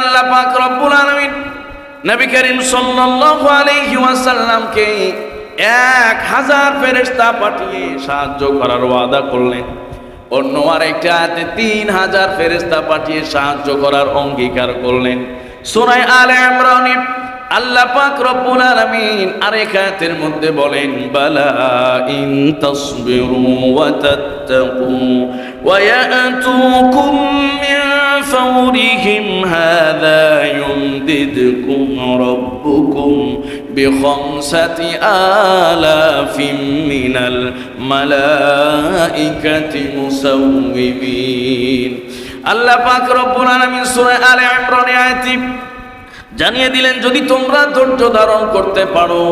আল্লাহ পাক রব্বুল আলামিন নবী করিম সাল্লাল্লাহু আলাইহি ওয়াসাল্লামকে এক হাজার ফেরেশতা পাঠিয়ে সাহায্য করার ওয়াদা করলেন। অন্য আরেকটা আয়াতে তিন হাজার ফেরেশতা পাঠিয়ে সাহায্য করার অঙ্গীকার করলেন। সূরা আলে ইমরানে আল্লাহ পাক রব্বুল আলামিন আরেক আয়াতের মধ্যে বলেন, বালা ইন তাসবিরু ওয়া তাত্তাকু ওয়া ইয়াতুকুম فورهم هذا يمددكم ربكم بخمسة آلاف من الملائكة مسومين আল্লাহ পাক রব্বুল আলামিন সূরা আলে ইমরানে আয়াতটি জানিয়ে দিলেন যদি তোমরা ধৈর্য ধারণ করতে পারো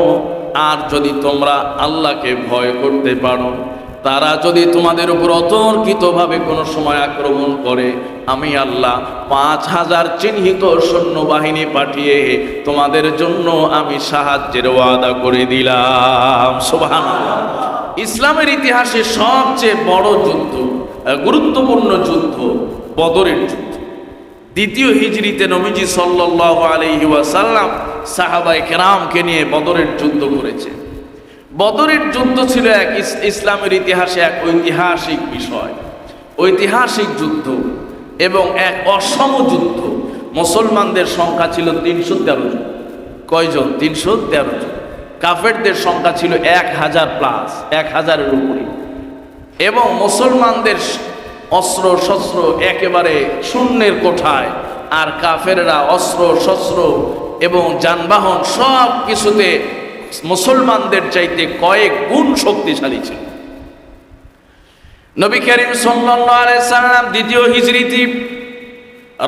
আর যদি তোমরা আল্লাহকে ভয় করতে পারো তারা যদি তোমাদের উপর অতর্কিতভাবে কোনো সময় আক্রমণ করে, আমি আল্লাহ পাঁচ হাজার চিহ্নিত সৈন্যবাহিনী পাঠিয়ে তোমাদের জন্য আমি সাহায্যের ওয়াদা করে দিলাম। সোভান ইসলামের ইতিহাসে সবচেয়ে বড় যুদ্ধ গুরুত্বপূর্ণ যুদ্ধ বদরের যুদ্ধ। দ্বিতীয় হিজরিতে নবীজি সাল্লাল্লাহু আলাইহি ওয়াসাল্লাম সাহাবায়ে কেরামকে নিয়ে বদরের যুদ্ধ করেছে। বদরের যুদ্ধ ছিল এক ইসলামের ইতিহাসে এক ঐতিহাসিক বিষয়। ঐতিহাসিক যুদ্ধ এবং এক অসম যুদ্ধ। মুসলমানদের সংখ্যা ছিল তিনশো তেরো জন। কয়জন? তিনশো তেরো জন। কাফেরদের সংখ্যা ছিল এক হাজার প্লাস এক হাজারের উপরে। এবং মুসলমানদের অস্ত্র শস্ত্র একেবারে শূন্যের কোঠায়, আর কাফেররা অস্ত্র, শস্ত্র এবং যানবাহন সব কিছুতে মুসলমানদের চাইতে কয়েক গুণ শক্তিশালী ছিল। নবী করিম সাল্লাম দ্বিতীয় হিজরিতে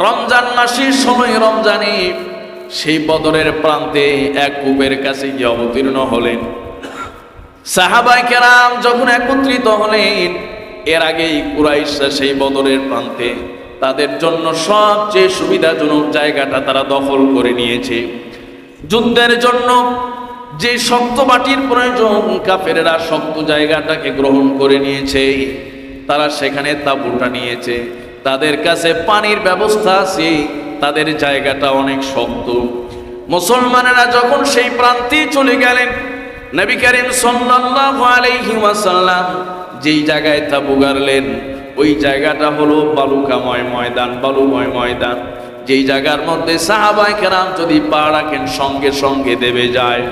রমজান মাসের সময় রমজানে সেই বদরের প্রান্তে এক কূপের কাছে গিয়ে অবতীর্ণ হলেন। সাহাবাই কেরাম যখন একত্রিত হলেন, এর আগেই কুরাইশরা সেই বদরের প্রান্তে তাদের জন্য সবচেয়ে সুবিধাজনক জায়গাটা তারা দখল করে নিয়েছে। যুদ্ধের জন্য যে শক্ত মাটির প্রয়োজন, কাফেরেরা শক্ত জায়গাটাকে গ্রহণ করে নিয়েছে। তারা সেখানে তাঁবুটা নিয়েছে। তাদের কাছে পানির ব্যবস্থা আছে, তাদের জায়গাটা অনেক শক্ত। মুসলমানেরা যখন সেই প্রান্তে চলে গেলেন, নবী করিম সাল্লাল্লাহু যেই জায়গায় তাবু গাড়লেন, ওই জায়গাটা হলো বালুকাময় ময়দান, বালুময় ময়দান। যেই জায়গার মধ্যে সাহাবাই কেরাম যদি পা রাখেন, সঙ্গে সঙ্গে দেবে যায়।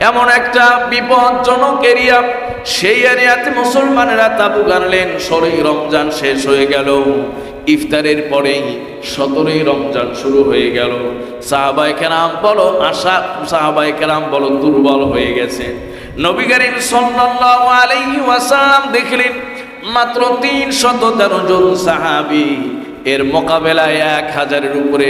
এমন একটা বিপজ্জনক এরিয়া। সেই এরিয়াতে মুসলমানেরা তাবু গানলেন, ষোলোই রমজান শেষ হয়ে গেল। ইফতারের পরেই সতেরোই রমজান শুরু হয়ে গেল। সাহাবাই কেরাম বলো, আশা সাহাবাই কেরাম বলো, দুর্বল হয়ে গেছে। নবী করিম সাল্লাল্লাহু আলাইহি ওয়াসাল্লাম দেখলেন, মাত্র তিন শত তেরো জন সাহাবি এর মোকাবেলায় এক হাজারের উপরে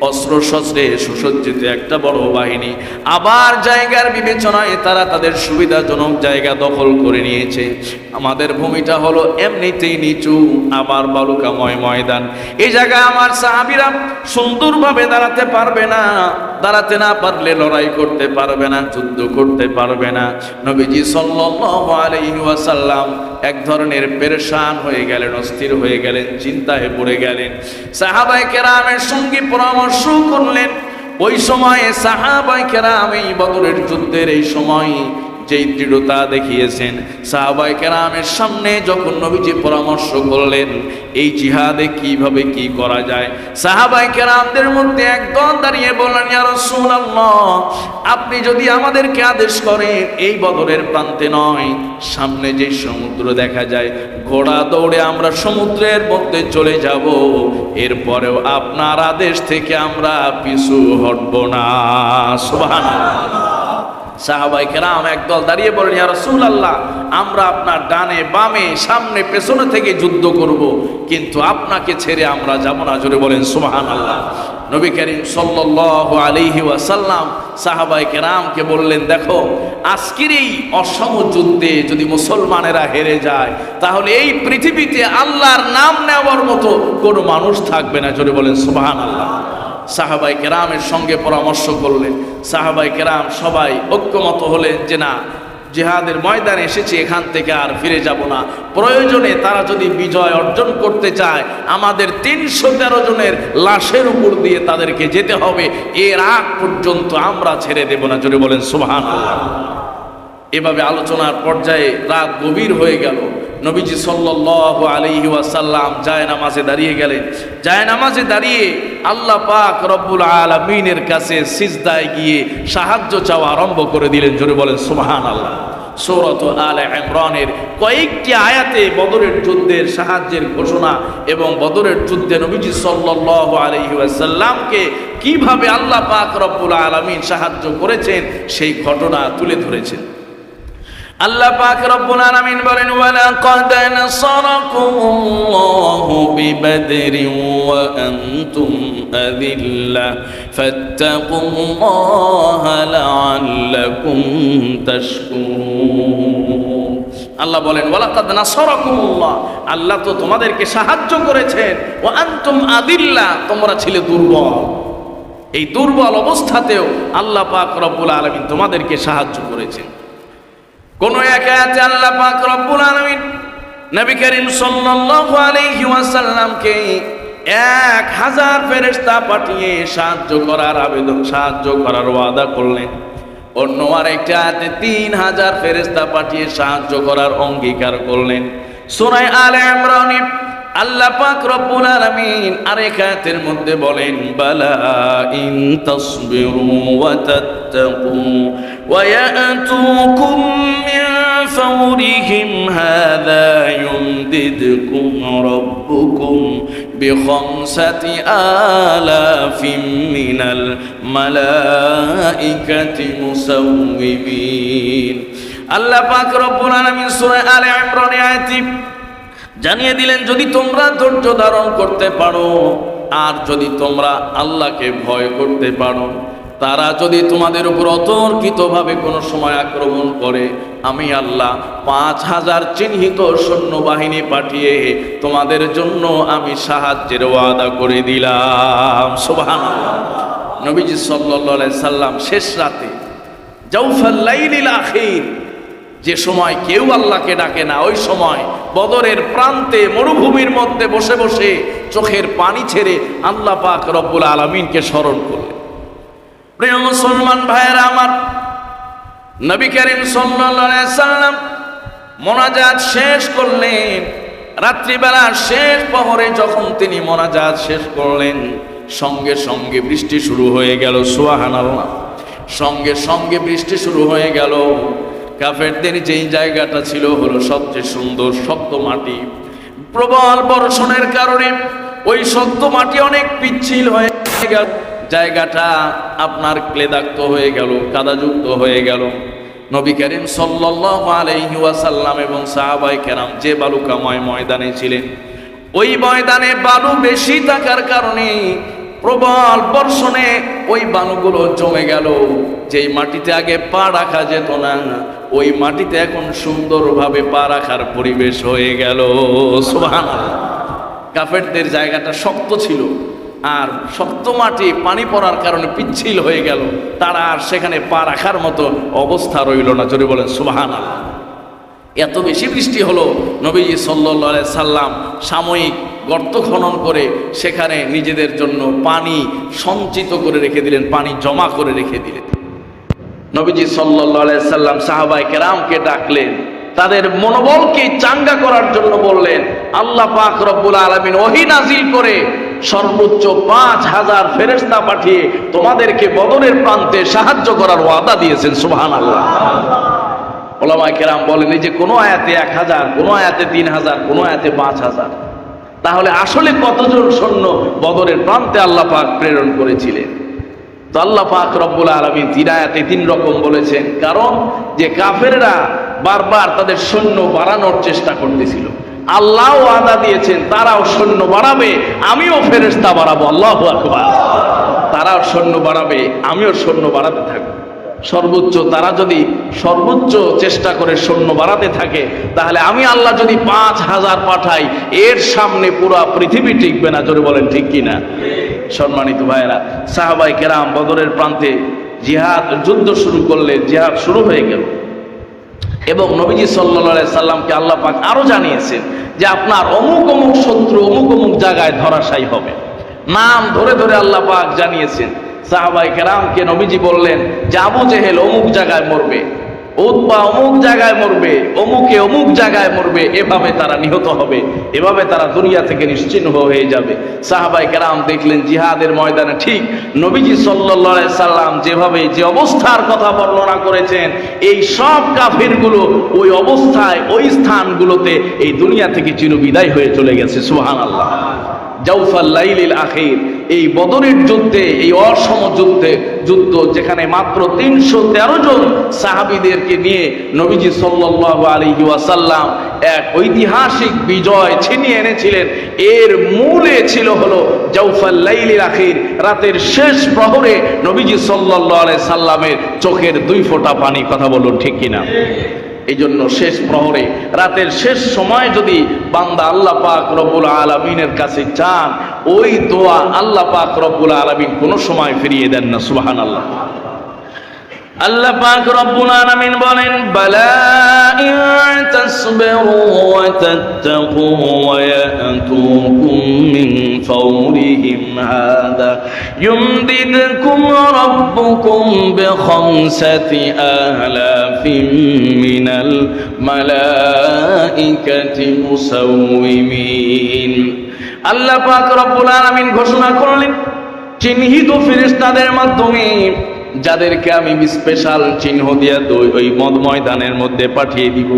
অস্ত্র শস্ত্রে সুসজ্জিত একটা বড় বাহিনী। আবার জায়গার বিবেচনায় তারা তাদের সুবিধাজনক জায়গা দখল করে নিয়েছে। আমাদের ভূমিটা হলো এমনিতেই নিচু আবার বালুকাময় ময়দান। এই জায়গায় আমার সাহাবিরা সুন্দরভাবে দাঁড়াতে পারবে না, দাঁড়াতে না পারলে লড়াই করতে পারবে না, যুদ্ধ করতে পারবে না। নবীজি সাল্লাল্লাহু আলাইহি ওয়াসাল্লাম এক ধরনের পেরেশান হয়ে গেলেন, অস্থির হয়ে গেলেন, চিন্তায় পড়ে গেলেন। সাহাবাই কেরামের সঙ্গে পরামর্শ করলেন। ওই সময়ে সাহাবাই কেরাম এই বদরের যুদ্ধের এই সময় যেই দৃঢ়তা দেখিয়েছেন সাহাবাই কেরামের সামনে যখন নবীজি পরামর্শ করলেন, এই জিহাদে কীভাবে কি করা যায়? সাহাবাই কেরামদের মধ্যে একদল দাঁড়িয়ে বললেন, ইয়া রাসূলুল্লাহ, আপনি যদি আমাদেরকে আদেশ করেন, এই বদরের প্রান্তে নয়, সামনে যে সমুদ্র দেখা যায়, ঘোড়া দৌড়ে আমরা সমুদ্রের মধ্যে চলে যাব, এরপরেও আপনার আদেশ থেকে আমরা পিছু হটব না। সুবহানাল্লাহ। সাহাবাই কেরাম একদল দাঁড়িয়ে বলেন ইয়া রাসূলুল্লাহ, আমরা আপনার ডানে, বামে, সামনে, পেছনে থেকে যুদ্ধ করব, কিন্তু আপনাকে ছেড়ে আমরা যাব না। জোরে বলেন, সুবহানাল্লাহ। নবী করিম সাল্লাল্লাহু আলাইহি ওয়াসাল্লাম সাহাবাই কেরামকে বললেন, দেখো, আজকের এই অসম যুদ্ধে যদি মুসলমানেরা হেরে যায়, তাহলে এই পৃথিবীতে আল্লাহর নাম নেওয়ার মতো কোনো মানুষ থাকবে না। জোরে বলেন, সুবহানাল্লাহ। সাহাবাই কেরামের সঙ্গে পরামর্শ করলেন। সাহাবাই কেরাম সবাই ঐক্যমত হলেন যে না, জেহাদের ময়দানে এসেছি, এখান থেকে আর ফিরে যাব না। প্রয়োজনে তারা যদি বিজয় অর্জন করতে চায়, আমাদের তিনশো তেরো জনের লাশের উপর দিয়ে তাদেরকে যেতে হবে। এর আগ পর্যন্ত আমরা ছেড়ে দেব না। জোরে বলেন সুবহান এভাবে আলোচনার পর্যায়ে রাত গভীর হয়ে গেল। নবীজি সাল্লাল্লাহু আলাইহি ওয়াসাল্লাম যায় নামাজে দাঁড়িয়ে গেলেন। যায় নামাজে দাঁড়িয়ে আল্লাহ পাক রব্বুল আলামিনের কাছে সিজদায় গিয়ে সাহায্য চাওয়া আরম্ভ করে দিলেন। জোরে বলেন সুমাহান আল্লাহ সৌরত আল ইমরানের কয়েকটি আয়াতে বদরের যুদ্ধের সাহায্যের ঘোষণা এবং বদরের যুদ্ধে নবীজি সাল্লাল্লাহু আলাইহি ওয়াসাল্লামকে কীভাবে আল্লাহ পাক রব্বুল আলামিন সাহায্য করেছেন, সেই ঘটনা তুলে ধরেছেন। আল্লাহ পাক রব্বুল আলামিন বলেন ওয়ালাকাদ নাসারাকুমুল্লাহু বিবদরিন ওয়া আনতুম আযিল্লা ফাত্তাকুল্লাহা লাআল্লাকুম তাশকুরুন। আল্লাহ বলেন ওয়ালাকাদ নাসারাকুমুল্লাহ আল্লাহ তো তোমাদেরকে সাহায্য করেছেন, ওয়া আনতুম আযিল্লা তোমরা ছিলে দুর্বল। এই দুর্বল অবস্থাতেও আল্লাহ পাক রব্বুল আলামিন তোমাদেরকে সাহায্য করেছেন। কোন এক আয়াতে আল্লাহ পাক রব্বুল আলামিন নবী করিম সাল্লাল্লাহু আলাইহি ওয়াসাল্লামকে এক হাজার ফেরেশতা পাঠিয়ে সাহায্য করার আবেদন, সাহায্য করার ওয়াদা করলেন। অন্য আরেকটা আয়াতে তিন হাজার ফেরেস্তা পাঠিয়ে সাহায্য করার অঙ্গীকার করলেন। সূরা আলে ইমরানে, আল্লাহ পাক রব্বুল আলামিন আরেক আয়াতের মধ্যে বলেন, বালা ইন তাসবিরু ওয়া তাত্তাকু। ইয়াতুকুম মিন ফাওরিহিম হাযা ইউমদিদকুম রাব্বুকুম বিখামসাতি আলাফিন মিনাল মালাইকাতি মুসাউমিমিন আল্লাহ পাক রব্বুল আলামিন সূরা আলে ইমরানে আয়াতটি জানিয়ে দিলেন, যদি তোমরা ধৈর্য ধারণ করতে পারো, আর যদি তোমরা আল্লাহকে ভয় করতে পারো তারা যদি তোমাদের উপর অতর্কিতভাবে কোনো সময় আক্রমণ করে, আমি আল্লাহ পাঁচ হাজার চিহ্নিত সৈন্যবাহিনী পাঠিয়ে তোমাদের জন্য আমি সাহায্যের ওয়াদা করে দিলাম। সোভান নবীজি সাল্লা সাল্লাম শেষ রাতে যে সময় কেউ আল্লাহকে ডাকে না, ওই সময় বদরের প্রান্তে মরুভূমির মধ্যে বসে বসে চোখের পানি ছেড়ে আল্লাহ পাক রব্বুল আলমিনকে স্মরণ করলেন। প্রিয় মুসলমান ভাইয়েরা আমার, নবী করিম সাল্লাম মোনাজাত শেষ করলেন। রাত্রিবেলা শেষ পহরে যখন তিনি মোনাজাত শেষ করলেন, সঙ্গে সঙ্গে বৃষ্টি শুরু হয়ে গেল সুয়াহান সঙ্গে সঙ্গে বৃষ্টি শুরু হয়ে গেল। কাফেরদের যেই জায়গাটা ছিল হলো সবচেয়ে সুন্দর শক্ত মাটি। প্রবল বর্ষণের কারণে ওই শক্ত মাটি অনেক পিচ্ছিল হয়ে গেল। জায়গাটা আপনার ক্লেদাক্ত হয়ে গেল, কাদাযুক্ত হয়ে গেল। নবী করিম সাল্লাল্লাহু আলাইহি ওয়াসাল্লাম এবং সাহাবাই কেরাম যে বালুকাময় ময়দানে ছিলেন, ওই ময়দানে বালু বেশি থাকার কারণে প্রবল বর্ষণে ওই বালুগুলো জমে গেল। যেই মাটিতে আগে পা রাখা যেত না, ওই মাটিতে এখন সুন্দরভাবে পা রাখার পরিবেশ হয়ে গেল। সুবহান কাফেরদের জায়গাটা শক্ত ছিল। আর শক্ত মাটি, পানি পড়ার কারণে পিচ্ছিল হয়ে গেল। তারা আর সেখানে পা রাখার মতো অবস্থা রইল না। যদি বলেন সুবাহান এত বেশি বৃষ্টি হলো, নবীজি সাল্লা সাল্লাম সাময়িক গর্ত খনন করে সেখানে নিজেদের জন্য পানি সঞ্চিত করে রেখে দিলেন, পানি জমা করে রেখে দিলেন। নবীজি সাল্লা সাল্লাম সাহাবাই কেরামকে ডাকলেন, তাদের মনোবলকে চাঙ্গা করার জন্য বললেন, আল্লাহ পাক রব্বুল আলমিন ওহি নাজিল করে সর্বোচ্চ পাঁচ হাজার ফেরেস্তা পাঠিয়ে তোমাদেরকে বদরের প্রান্তে সাহায্য করার ওয়াদা দিয়েছেন সুবহান আল্লাহ ওলামা কেরাম বলেন যে কোনো আয়াতে এক হাজার, কোনো আয়াতে তিন হাজার, কোনো আয়াতে পাঁচ হাজার, তাহলে আসলে কতজন সৈন্য বদরের প্রান্তে আল্লাহ পাক প্রেরণ করেছিলেন? তো আল্লাহ পাক রব্বুল আলমী আয়াতে তিন রকম বলেছেন, কারণ যে কাফেররা বারবার তাদের সৈন্য বাড়ানোর চেষ্টা করতেছিল। আল্লাহ আদা দিয়েছেন, তারাও সৈন্য বাড়াবে, আমিও ফেরেস্তা বাড়াবো, আল্লাহ আকবার। তারাও সৈন্য বাড়াবে, আমিও সৈন্য বাড়াতে থাকব। সর্বোচ্চ তারা যদি সর্বোচ্চ চেষ্টা করে সৈন্য বাড়াতে থাকে, তাহলে আমি আল্লাহ যদি পাঁচ হাজার পাঠাই, এর সামনে পুরো পৃথিবী টিকবে না, জোরে বলেন ঠিক কিনা? সম্মানিত ভাইয়েরা সাহাবাই কেরাম বদরের প্রান্তে জিহাদ, যুদ্ধ শুরু করলে জিহাদ শুরু হয়ে গেল। এবং নবীজি সাল্লা সাল্লামকে আল্লাহ পাক আরও জানিয়েছেন যে আপনার অমুক অমুক শত্রু অমুক অমুক জায়গায় ধরাশায়ী হবে। নাম ধরে ধরে আল্লাহ পাক জানিয়েছেন। সাহাবাই কেরামকে নবীজি বললেন যে আবু জেহেল অমুক জায়গায় মরবে। উৎপা অমুক জায়গায় মরবে, অমুকে অমুক জায়গায় মরবে, এভাবে তারা নিহত হবে, এভাবে তারা দুনিয়া থেকে নিশ্চিহ্ন হয়ে যাবে। সাহাবাই কেরাম দেখলেন জিহাদের ময়দানে ঠিক নবীজি সাল্লা সাল্লাম যেভাবে যে অবস্থার কথা বর্ণনা করেছেন, এই সব কাফিরগুলো ওই অবস্থায়, ওই স্থানগুলোতে এই দুনিয়া থেকে চিরবিদায় হয়ে চলে গেছে। সুহান আল্লাহ লাইলিল আখির। এই বদরের যুদ্ধে, এই অসম যুদ্ধে, যুদ্ধ যেখানে মাত্র তিনশো তেরো জন সাহাবিদেরকে নিয়ে নবীজি সাল্লাহ আলী ওয়াসাল্লাম এক ঐতিহাসিক বিজয় ছিনিয়ে এনেছিলেন। এর মূলে ছিল হলো লাইলিল আখির। রাতের শেষ প্রহরে নবীজি সাল্লাহ আলাই সাল্লামের চোখের দুই ফোঁটা পানি। কথা বলুন ঠিক কিনা? এই জন্য শেষ প্রহরে, রাতের শেষ সময় যদি বান্দা আল্লাহ পাক রব্বুল আলমিনের কাছে চান, ওই দোয়া আল্লাহ পাক রব্বুল আলমিন কোনো সময় ফিরিয়ে দেন না সুবাহান আল্লাহ আল্লাহ পাক রব্বুল আলামিন বলেন, বালা ইন তাসবিরু ওয়া তাত্তাকু ওয়া ইয়াতুকুম মিন ফাওরিহিম হাদা। ইউমদিদকুম রাব্বুকুম বিখামসাতি আলাফিন মিনাল মালাইকাতি মুসাউমিমিন আল্লাহ পাক রব্বুল আলামিন ঘোষণা করলেন, চিহ্নিত ফেরেশতাদের মাধ্যমে যাদেরকে আমি স্পেশাল চিহ্ন দিয়ে ওই মদ ময়দানের মধ্যে পাঠিয়ে দিব,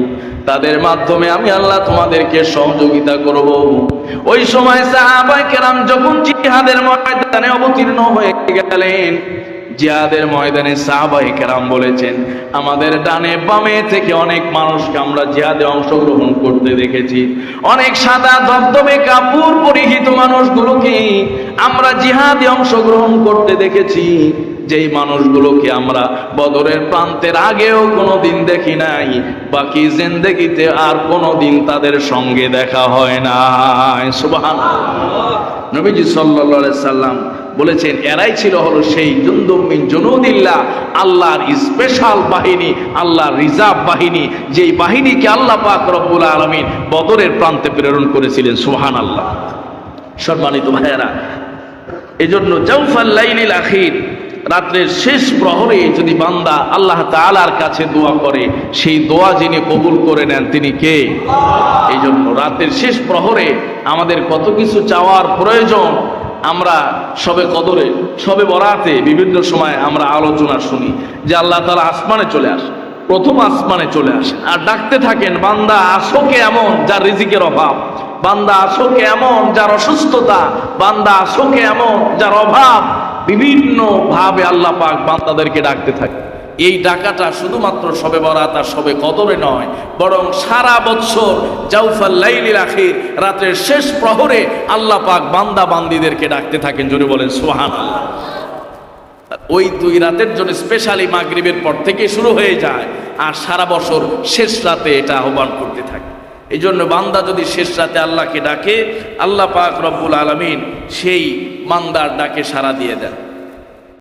তাদের মাধ্যমে আমি আল্লাহ তোমাদেরকে সহযোগিতা করব। ওই সময় সাহাবাই যখন জিহাদের ময়দানে অবতীর্ণ হয়ে গেলেন, জিহাদের ময়দানে সাহাবাই কেরাম বলেছেন, আমাদের ডানে বামে থেকে অনেক মানুষকে আমরা জিহাদে অংশগ্রহণ করতে দেখেছি। অনেক সাদা ধবধবে কাপড় পরিহিত মানুষগুলোকে আমরা জিহাদে অংশগ্রহণ করতে দেখেছি। যেই মানুষগুলোকে আমরা বদরের প্রান্তের আগেও কোনো দিন দেখি নাই, বাকি জিন্দেগিতে আর কোনো দিন তাদের সঙ্গে দেখা হয় নাই। সুবাহান নবীজি সাল্লা সাল্লাম বলেছেন, এরাই ছিল হলো সেই জুন্দুমিন জনুদিল্লা আল্লাহর স্পেশাল বাহিনী, আল্লাহর রিজার্ভ বাহিনী, যেই বাহিনীকে আল্লাহ পাক রব্বুল আলমিন বদরের প্রান্তে প্রেরণ করেছিলেন। সুহান আল্লাহ সম্মানিত ভাইয়েরা, এজন্য জাউফাল লাইলিল আখির রাত্রের শেষ প্রহরে যদি বান্দা আল্লাহ তাআলার কাছে দোয়া করে, সেই দোয়া যিনি কবুল করে নেন তিনি কে? এই জন্য রাতের শেষ প্রহরে আমাদের কত কিছু চাওয়ার প্রয়োজন আমরা সবে কদরে, সবে বরাতে বিভিন্ন সময় আমরা আলোচনা শুনি যে আল্লাহ তালা আসমানে চলে আসে প্রথম আসমানে চলে আসে আর ডাকতে থাকেন, বান্দা আসোকে এমন যার রিজিকের অভাব? বান্দা আসোকে এমন যার অসুস্থতা? বান্দা আসোকে এমন যার অভাব? বিভিন্ন ভাবে আল্লাহ পাক বান্দাদেরকে ডাকতে থাকে। এই ডাকাটা শুধুমাত্র সবে বরাত আর সবে কদরে নয়, বরং সারা বছর জাউফাল লাইলিল আখির, রাতের শেষ প্রহরে আল্লাহ পাক বান্দা বান্দিদেরকে ডাকতে থাকেন। জোরে বলেন সুহান ওই দুই রাতের জন্য স্পেশালি মাগরিবের পর থেকে শুরু হয়ে যায়, আর সারা বছর শেষ রাতে এটা আহ্বান করতে থাকে। এই জন্য বান্দা যদি শেষ রাতে আল্লাহকে ডাকে, আল্লাহ পাক রব্বুল আলমিন সেই বান্দার ডাকে সাড়া দিয়ে দেন।